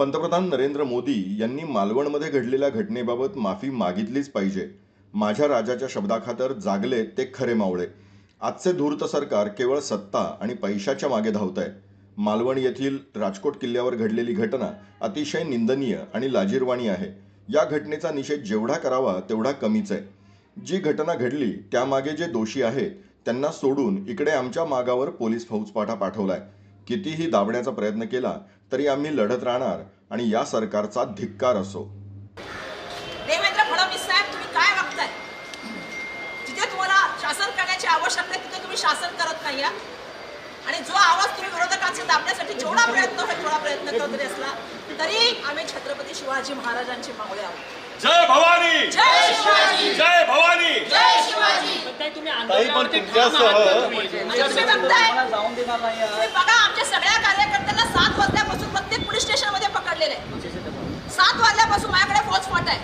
पंतप्रधान नरेंद्र मोदी यांनी मालवणमध्ये घडलेल्या घटनेबाबत माफी मागितलीच पाहिजे. माझ्या राजाच्या शब्दाखातर जागले ते खरे मावळे. आजचे धूर्त सरकार केवळ सत्ता आणि पैशाच्या मागे धावत आहे मालवण येथील राजकोट किल्ल्यावर घडलेली घटना अतिशय निंदनीय आणि लाजीरवाणी आहे. या घटनेचा निषेध जेवढा करावा तेवढा कमीच आहे. जी घटना घडली त्यामागे जे दोषी आहेत त्यांना सोडून इकडे आमच्या मागावर पोलीस फौजपाठा पाठवलाय. कितीही दाबण्याचा प्रयत्न केला तरी आम्ही लढत राहणार आणि या सरकारचा धिक्कार असो. देवेंद्र फडणवीस साहेब तुम्ही काय वागताय? जिथे तुम्हाला शासन करण्याची आवश्यकता तिथे तुम्ही शासन करत नाही. आणि जो आवाज तुम्ही विरोधकांचे दाबण्यासाठी जेवढा प्रयत्न होईल तेवढा प्रयत्न करत असला तरी आम्ही छत्रपती शिवाजी महाराजांचे मावळे आहोत. जय भवानी! जय शिवाजी! जय भवानी! जय शिवाजी! तुम्ही बघताय तुम्ही बघा आमच्या सगळ्या कार्यकर्त्यांना सात वाजल्यापासून प्रत्येक पोलीस स्टेशनमध्ये पकडलेलं आहे सात वाजल्यापासून माझ्याकडे फॉल्स फाट आहे.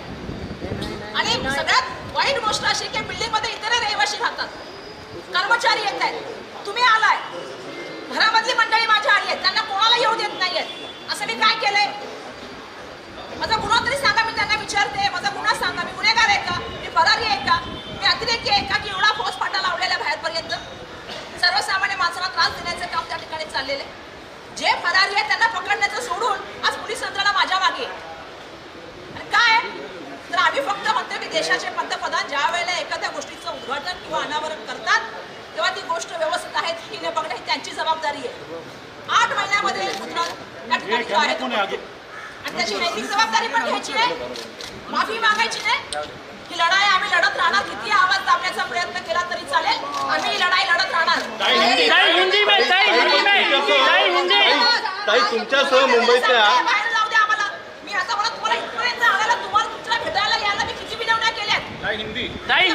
आणि सगळ्यात वाईट गोष्ट अशी की बिल्डिंगमध्ये इतर रहिवाशी राहतात. कर्मचारी येत आहेत. तुम्ही आलाय. घरामधली मंडळी माझ्या आली आहेत त्यांना कोणाला येऊ देत नाहीयेत. असं मी काय केलंय माझा गुन्हा तरी सांगा मी त्यांना विचारते माझा गुन्हा सांगा मी गुन्हेगार आहे का मी फरारी आहे का मी अतिरेकी आहे का की एवढा फौज फाटा लावलेला बाहेरपर्यंत सर्वसामान्य माणसाला त्रास देण्याचं काम त्या ठिकाणी चाललेलं आहे जे फरारी आहे त्यांना पकडण्याचं सोडून आज पोलीस यंत्रणा माझ्या मागे आहे. आणि काय तर आम्ही फक्त म्हणतो की देशाचे पंतप्रधान ज्या वेळेला एखाद्या गोष्टीचं उद्घाटन किंवा अनावरण करतात तेव्हा ती गोष्ट व्यवस्थित आहे की नाही बघणं ही त्यांची जबाबदारी आहे. आठ महिन्यामध्ये उतरण त्या ठिकाणी जो आहे तो आणि त्याची नैतिक जबाबदारी पण घ्यायची नाही माफी मागायची नाही. ही लढाई आम्ही लढत राहणार किती आवाज दाबण्याचा प्रयत्न केला तरी चालेल आम्ही ही लढाई लढत राहणार. तुमच्यासह मुंबईतल्या बाहेर जाऊ द्या आम्हाला मी आता म्हणत तुम्हाला इथपर्यंत आणायला तुम्हाला तुमच्या भेटायला यायला मी किती विनवण्या तर हिंदी.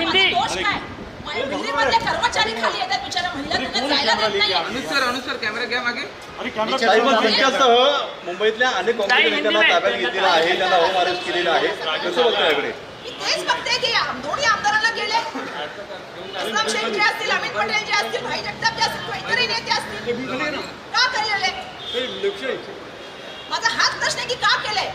माझा दोष काय? माझ्या दिल्लीमधले कर्मचारी खाली येतात बिचारा महिला त्यांना जायला देत नाहीये. अनुसर अनुसर कॅमेरा घ्या मागे. मुंबईतल्या अनेक काँग्रेस नेत्यांना. ताब्यात घेतलेलं आहे त्यांना होम अरेस्ट केलेलं आहे. कसं याकडे तेच बघते की आम- दोन्ही आमदारांना गेले. असलम शेख जे असतील अमित पटेल जे असतील भाई जगताप जे असतील नेते असतील. का केलेले? माझा हाच प्रश्न आहे की का केलंय?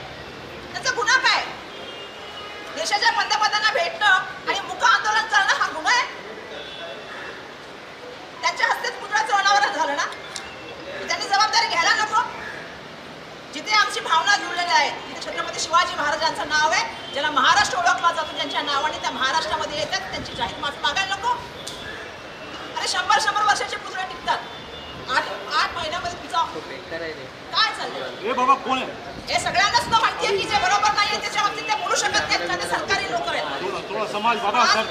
देशाच्या पंतप्रधानांना भेटणं आणि मुख आंदोलन करणं हा गुन्हा आहे. त्यांच्या हस्तेच मुद्राचं अनावरण झालं ना? त्यांनी जबाबदारी घ्यायला नको. जिथे आमची भावना जुळलेल्या आहेत तिथे छत्रपती शिवाजी महाराजांचं नाव आहे ज्याला महाराष्ट्र ओळखला जातो ज्यांच्या नावाने त्या महाराष्ट्रामध्ये येतात त्यांची जाहीर माफी मागायला नको. अरे शंभर शंभर वर्षाचे पुतळे टिकतात. आठ आठ महिन्यामध्ये तुमचा काय चाललंय? हे बाबा कोण आहे? हे सगळ्यांनाच तर माहितीये की जे बरोबर नाहीये त्याच्या बाबतीत ते बोलू शकत नाहीत कारण सरकारी लोक आहेत.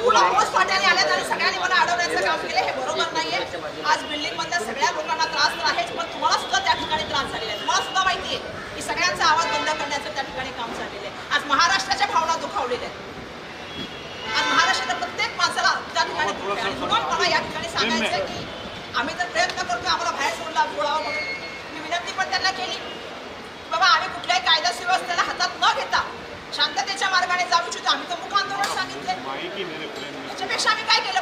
पूर्ण पोस्ट फाट्याने आल्यात आणि सगळ्यांनी मला अडवण्याचं काम केलं हे बरोबर नाहीये. आज बिल्डिंग मधल्या सगळ्या लोकांना त्रास तर आहेच पण तुम्हाला सुद्धा त्या ठिकाणी त्रास झालेला आहे. तुम्हाला सुद्धा माहितीये की सगळ्यांचा आवाज बंद करण्याचं त्या ठिकाणी काम झालेलं आहे. आज महाराष्ट्राच्या भावना दुखावलेल्या आहेत. आज महाराष्ट्राच्या प्रत्येक माणसाला त्या ठिकाणी आहे. म्हणून मला या ठिकाणी सांगायचं आहे की आम्ही तर प्रयत्न करतो आम्हाला बाहेर सोडला सोडावं म्हणून. मी विनंती पण त्यांना केली. बाबा आम्ही कुठल्याही कायदा सुव्यवस्थेला हातात न घेता शांततेच्या मार्गाने जाऊ इच्छितो आम्ही तर मुख आंदोलन सांगितले. त्याच्यापेक्षा आम्ही काय केलं?